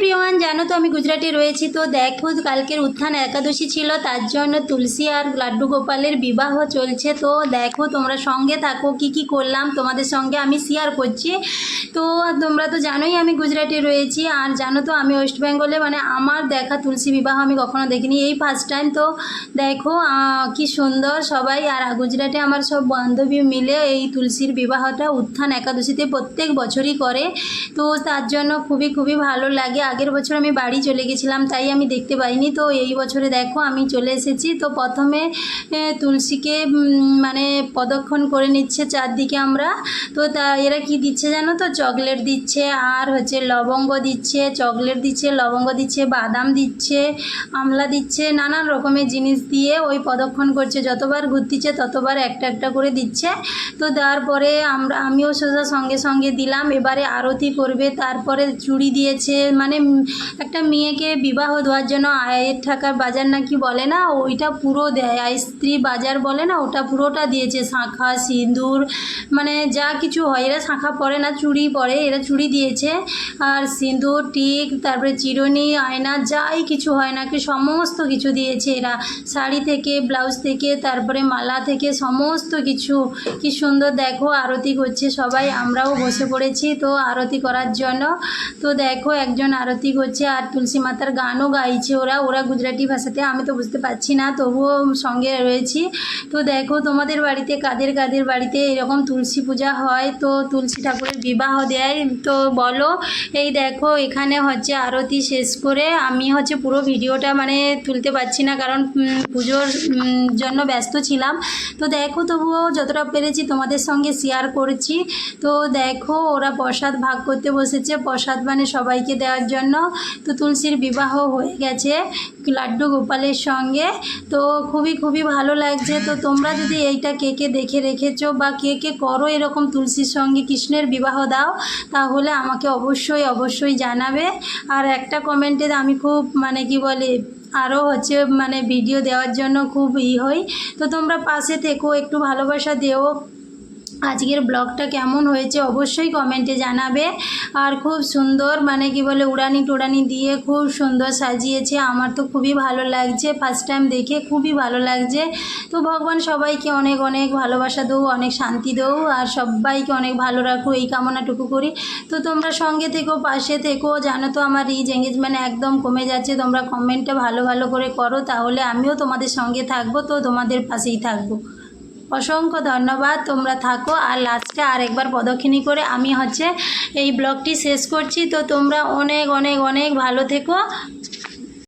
Everyone জানো তো আমি গুজরাটে রয়েছি, তো দেখো কালকের উত্থান একাদশী ছিল, তার জন্য তুলসী আর লাড্ডু গোপালের বিবাহ চলছে, তো দেখো তোমরা সঙ্গে থাকো, কি কি করলাম, তোমাদের সঙ্গে আমি শেয়ার করছি। তো তোমরা তো জানোই আমি গুজরাটে রয়েছি, আর জানো তো আমি ওয়েস্ট বেঙ্গলে মানে আমার দেখা তুলসী বিবাহ আমি কখনো দেখিনি, এই ফার্স্ট টাইম তো দেখো কি সুন্দর সবাই, আর গুজরাটে আমার সব বান্ধবী মিলে এই তুলসীর বিবাহটা উত্থান একাদশীতে প্রত্যেক বছরই করে, তো তার জন্য খুবই খুবই ভালো লাগে আগের বছর আমি বাড়ি চলে গেছিলাম, তাই আমি দেখতে পাইনি। তো এই বছরে দেখো, আমি চলে এসেছি। তো প্রথমে তুলসীকে মানে প্রদক্ষণ করে নিচ্ছে চারদিকে আমরা। তো তা, এরা কি দিচ্ছে জানো তো? চকলেট দিচ্ছে, আর হচ্ছে লবঙ্গ দিচ্ছে, চকলেট দিচ্ছে, লবঙ্গ দিচ্ছে, বাদাম দিচ্ছে, আমলা দিচ্ছে, নানান রকমের জিনিস দিয়ে ওই প্রদক্ষণ করছে। যতবার ঘুরতিছে, ততবার একটা একটা করে দিচ্ছে। তো তারপরে আমরা, আমিও সোজা সঙ্গে সঙ্গে দিলাম। এবারে আরতি করবে, তারপরে চুড়ি দিয়েছে মানে একটা মেয়েকে বিবাহ দেওয়ার জন্য আয়ের টাকার বাজার নাকি বলে না? ওইটা পুরো দেয়। আয় স্ত্রী বাজার বলে না? ওটা পুরোটা দিয়েছে। শাঁখা, সিঁদুর মানে যা কিছু হয়। এরা শাঁখা পরে না, চুড়ি পরে। এরা চুড়ি দিয়েছে। আর সিঁদুর, টিক, তারপরে চিরুনি, আয়না, যাই কিছু হয় নাকি, সমস্ত কিছু দিয়েছে এরা। শাড়ি থেকে, ব্লাউজ থেকে, তারপরে মালা থেকে, সমস্ত কিছু। কি সুন্দর দেখো, আরতি করছে সবাই। আমরাও বসে পড়েছি তো আরতি করার জন্য। তো দেখো, একজন আরতি করছে আর তুলসী মাতার গানও গাইছে ওরা ওরা গুজরাটি ভাষাতে, আমি তো বুঝতে পারছি না, তবুও সঙ্গে রয়েছি। তো দেখো তোমাদের বাড়িতে কাদের কাদের বাড়িতে এরকম তুলসী পূজা হয়? তো তুলসী ঠাকুরের বিবাহ দেয়, তো বলো। এই দেখো এখানে হচ্ছে আরতি শেষ করে আমি হচ্ছে পুরো ভিডিওটা মানে তুলতে পারছি না, কারণ পুজোর জন্য ব্যস্ত ছিলাম। তো দেখো তবুও যতটা পেরেছি তোমাদের সঙ্গে শেয়ার করছি। তো দেখো ওরা প্রসাদ ভাগ করতে বসেছে, প্রসাদ মানে সবাইকে দেওয়ার জন্য। তো তুলসীর বিবাহ হয়ে গেছে লাড্ডু গোপালের সঙ্গে। তো খুবই খুবই ভালো লাগছে। তো তোমরা যদি এইটা কে কে দেখে রেখেছো বা কে কে করো এরকম তুলসীর সঙ্গে কৃষ্ণের বিবাহ দাও, তাহলে আমাকে অবশ্যই অবশ্যই জানাবে। আর একটা কমেন্টে আমি খুব মানে কি বলে আরও হচ্ছে মানে ভিডিও দেওয়ার জন্য খুব ই হই। তো তোমরা পাশে থেকো, একটু ভালোবাসা দেও। আজকের ব্লগটা কেমন হয়েছে অবশ্যই কমেন্টে জানাবে। আর খুব সুন্দর মানে কি বলে উড়ানি টুড়ানি দিয়ে খুব সুন্দর সাজিয়েছে। আমার তো খুবই ভালো লাগছে ফার্স্ট টাইম দেখে খুবই ভালো লাগছে। তো ভগবান সবাইকে অনেক অনেক ভালোবাসা দেও, অনেক শান্তি দেও, আর সবাইকে অনেক ভালো রাখো এই কামনাটুকু করি। তো তোমরা সঙ্গে থেকো, পাশে থেকো, জানো তো আমার রিচ এঙ্গেজমেন্ট একদম কমে যাচ্ছে। তোমরা কমেন্টটা ভালো ভালো করে করো, তাহলে আমিও তোমাদের সঙ্গে থাকব, তো তোমাদের পাশেই থাকব। অসংখ্য ধন্যবাদ। তোমরা থাকো। আর লাস্টে আরেকবার প্রদক্ষিণী করে আমি হচ্ছে এই ব্লগটি শেষ করছি। তো তোমরা অনেক অনেক অনেক ভালো থেকো।